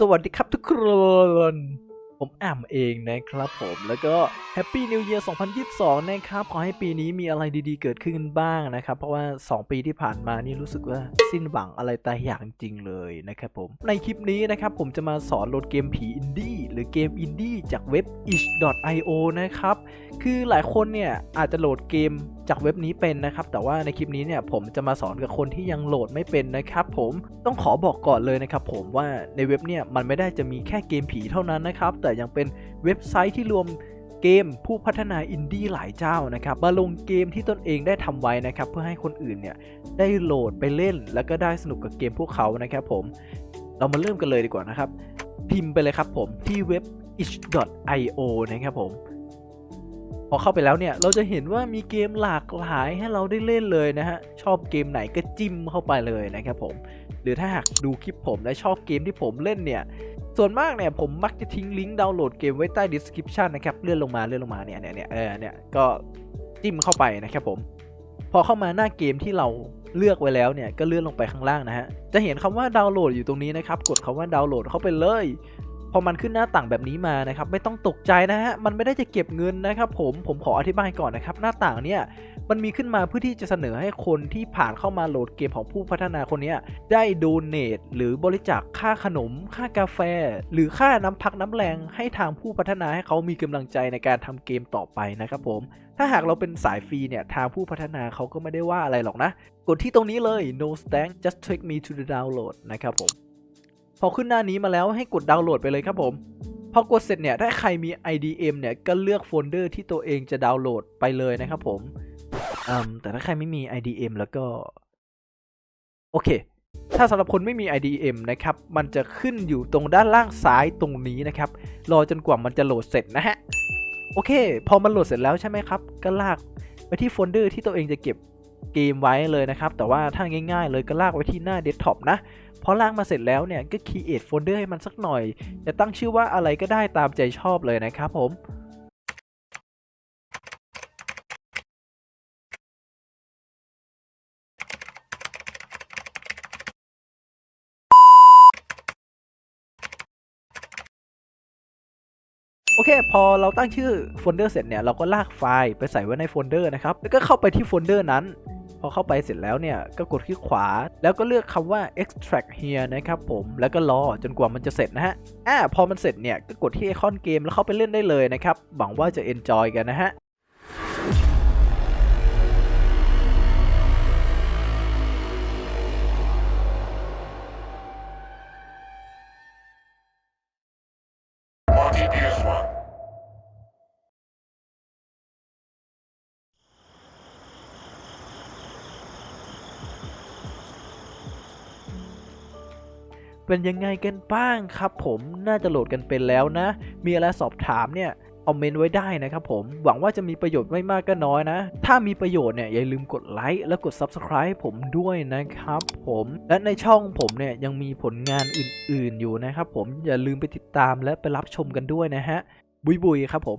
สวัสดีครับทุกคนผมอ่ำเองนะครับผมแล้วก็ Happy New Year 2022 นะครับ ขอให้ปีนี้มีอะไรดีๆ เกิดขึ้นบ้างนะครับ เพราะว่า 2 ปีที่ผ่านมานี่รู้สึกว่าสิ้นหวังอะไรตายอย่างจริงเลยนะครับผม ในคลิปนี้นะครับ ผมจะมาสอนโหลดเกมผีอินดี้หรือเกมอินดี้จากเว็บ itch.io นะครับ คือหลายคนเนี่ยอาจจะโหลดเกม จากเว็บนี้เป็นนะครับ แต่ว่าในคลิปนี้เนี่ยผมจะมาสอนกับคนที่ยังโหลดไม่เป็นนะครับ ผมต้องขอบอกก่อนเลยนะครับ ผมว่าในเว็บเนี่ยมันไม่ได้จะมีแค่เกมผีเท่านั้นนะครับ แต่ยังเป็นเว็บไซต์ที่รวมเกมผู้พัฒนาอินดี้หลายเจ้านะครับมาลงเกมที่ตนเองได้ทำไว้นะครับเพื่อให้คนอื่นเนี่ยได้โหลดไปเล่น แล้วก็ได้สนุกกับเกมพวกเขานะครับ ผมเรามาเริ่มกันเลยดีกว่านะครับ พิมพ์ไปเลยครับผมที่เว็บ itch.io นะครับผม พอเข้าไปแล้วเนี่ยเราจะเห็นว่ามีเกมหลากหลายให้เราได้เล่นเลยนะฮะชอบเกมไหนก็จิ้มเข้าไปเลยนะครับผมหรือถ้าหากดูคลิปผมและชอบเกมที่ผมเล่นเนี่ยส่วนมากเนี่ยผมมักจะทิ้งลิงก์ดาวน์โหลดเกมไว้ใต้ description นะครับเลื่อนลงมาเลื่อนลงมาเนี่ยเนี่ยเนี่ยเออเนี่ยก็จิ้มเข้าไปนะครับผมพอเข้ามาหน้าเกมที่เราเลือกไว้แล้วเนี่ยก็เลื่อนลงไปข้างล่างนะฮะจะเห็นคำว่าดาวน์โหลดอยู่ตรงนี้นะครับกดคำว่าดาวน์โหลดเข้าไปเลย อมันขึ้นหน้าต่างแบบนี้มานะครับไม่ต้องตกใจนะฮะมันไม่ได้จะเก็บเงินนะครับผมผมขออธิบายก่อนนะครับหน้าต่างเนี่ยมันมีขึ้นมาเพื่อที่จะเสนอให้คนที่ผ่านเข้ามาโหลดเกมของผู้พัฒนาคนนี้ได้โดเนทหรือบริจาคค่าขนม ค่ากาแฟ หรือค่าน้ำพักน้ำแรงให้ทางผู้พัฒนาให้เขามีกำลังใจในการทำเกมต่อไปนะครับผมถ้าหากเราเป็นสายฟรีเนี่ย ทางผู้พัฒนาเขาก็ไม่ได้ว่าอะไรหรอกนะ กดที่ตรงนี้เลย no stank just take me to the download นะครับผม พอขึ้นหน้านี้มาแล้วให้กดดาวน์โหลดไปเลยครับผม พอกดเสร็จเนี่ยถ้าใครมี IDM เนี่ยก็เลือกโฟลเดอร์ที่ตัวเองจะดาวน์โหลดไปเลยนะครับผมอมแต่ถ้าใครไม่มี IDM แล้วก็ โอเค ถ้าสำหรับคนไม่มี IDM นะครับ มันจะขึ้นอยู่ตรงด้านล่างซ้ายตรงนี้นะครับ รอจนกว่ามันจะโหลดเสร็จนะฮะ โอเค พอมันโหลดเสร็จแล้วใช่ไหมครับ ก็ลากไปที่โฟลเดอร์ที่ตัวเองจะเก็บเกมไว้เลยนะครับ แต่ว่าถ้าง่าย ๆ เลยก็ลากไว้ที่หน้าเดสก์ท็อปนะ พอลากมาเสร็จแล้วเนี่ยก็ create folder ให้มันสักหน่อย จะตั้งชื่อว่าอะไรก็ได้ตามใจชอบเลยนะครับผมโอเค พอเราตั้งชื่อโฟลเดอร์เสร็จเนี่ย เราก็ลากไฟล์ไปใส่ไว้ในโฟลเดอร์นะครับ แล้วก็เข้าไปที่โฟลเดอร์นั้น พอเข้าไปเสร็จแล้วเนี่ยก็กดคลิกขวา แล้วก็เลือกคำว่า extract here นะครับผมแล้วก็รอจนกว่ามันจะเสร็จนะฮะอ่าพอมันเสร็จเนี่ยก็กดที่ไอคอนเกมแล้วเข้าไปเล่นได้เลยนะครับหวังว่าจะ enjoy กันนะฮะ เป็นยังไงกันบ้างครับผมน่าจะโหลดกันเป็นแล้วนะ มีอะไรสอบถามเนี่ยคอมเมนต์ไว้ได้นะครับผม หวังว่าจะมีประโยชน์ไม่มากก็น้อยนะ ถ้ามีประโยชน์เนี่ยอย่าลืมกดไลค์และกด Subscribe ให้ผมด้วยนะครับผม และในช่องผมเนี่ยยังมีผลงานอื่นๆอยู่นะครับผมอย่าลืมไปติดตามและไปรับชมกันด้วยนะฮะ บุยบุยครับผม